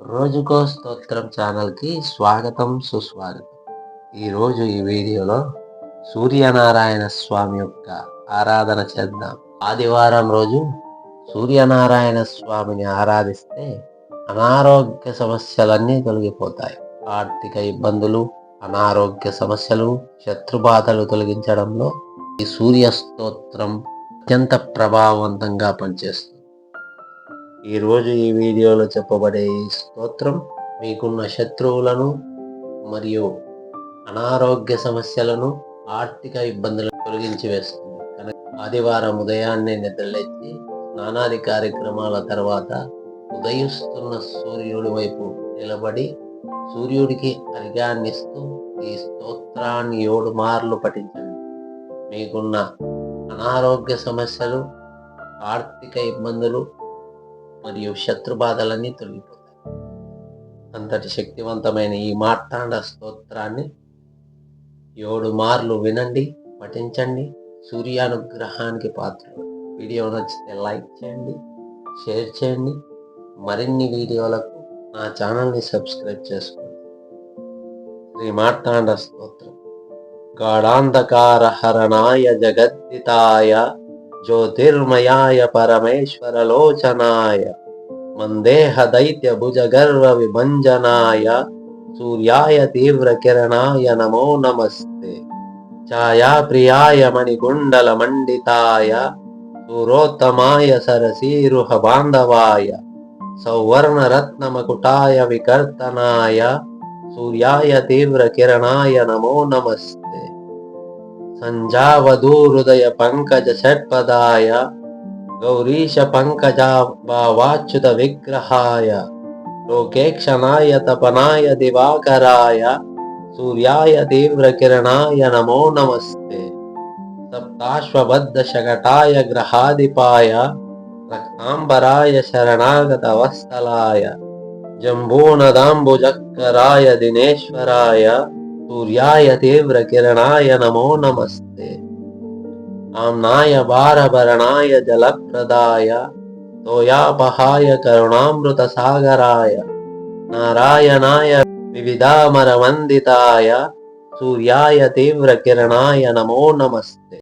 రోజుకో స్తోత్రం ఛానల్కి స్వాగతం సుస్వాగతం. ఈరోజు ఈ వీడియోలో సూర్యనారాయణ స్వామి యొక్క ఆరాధన చేద్దాం. ఆదివారం రోజు సూర్యనారాయణ స్వామిని ఆరాధిస్తే అనారోగ్య సమస్యలన్నీ తొలగిపోతాయి. ఆర్థిక ఇబ్బందులు అనారోగ్య సమస్యలు శత్రుబాధలు తొలగించడంలో ఈ సూర్య స్తోత్రం అత్యంత ప్రభావవంతంగా పనిచేస్తుంది. ఈరోజు ఈ వీడియోలో చెప్పబడే ఈ స్తోత్రం మీకున్న శత్రువులను మరియు అనారోగ్య సమస్యలను ఆర్థిక ఇబ్బందులను తొలగించి వేస్తుంది. కనుక ఆదివారం ఉదయాన్నే నిద్రలేచి స్నానాది కార్యక్రమాల తర్వాత ఉదయిస్తున్న సూర్యుడి వైపు నిలబడి సూర్యుడికి అర్ఘ్యాన్నిస్తూ ఈ స్తోత్రాన్ని ఏడు మార్లు పఠించండి. మీకున్న అనారోగ్య సమస్యలు ఆర్థిక ఇబ్బందులు మరియు శత్రుబాధలన్నీ తొలగిపోతాయి. అంతటి శక్తివంతమైన ఈ మార్తాండ స్తోత్రాన్ని ఏడు మార్లు వినండి పఠించండి సూర్యానుగ్రహానికి పాత్రలు. వీడియో నచ్చితే లైక్ చేయండి షేర్ చేయండి. మరిన్ని వీడియోలకు నా ఛానల్ని సబ్స్క్రైబ్ చేసుకోండి. శ్రీ మార్తాండ స్తోత్రం. గాఢాంధకార హరణాయ జగద్దితాయ ज्योतिर्मयाय परमेश्वरलोचनाय मन्देहदैत्यभुजगर्वविभञ्जनाय सूर्याय तीव्रकिरणाय नमो नमस्ते। छायाप्रियाय मणिकुण्डलमण्डिताय सूरोत्तमाय सरसीरुहबान्धवाय सौवर्णरत्नमकुटाय विकर्तनाय सूर्याय तीव्रकिरणाय नमो नमस्ते। सञ्जावधूहृदय पङ्कज षट्पदाय गौरीशपङ्कजावाच्युतविग्रहाय लोकेक्षणाय तपनाय दिवाकराय सूर्याय तीव्रकिरणाय नमो नमस्ते। सप्ताश्वबद्धशकटाय ग्रहाधिपाय रक्ताम्बराय शरणागतवत्सलाय जम्बूनदाम्बुजक्कराय दिनेश्वराय सूर्याय तीव्रकिरणाय नमो नमस्ते। आम्नाय भारभरणाय जलप्रदाय तोयापहाय करुणामृतसागराय नारायणाय विविधामरवन्दिताय सूर्याय तीव्रकिरणाय नमो नमस्ते।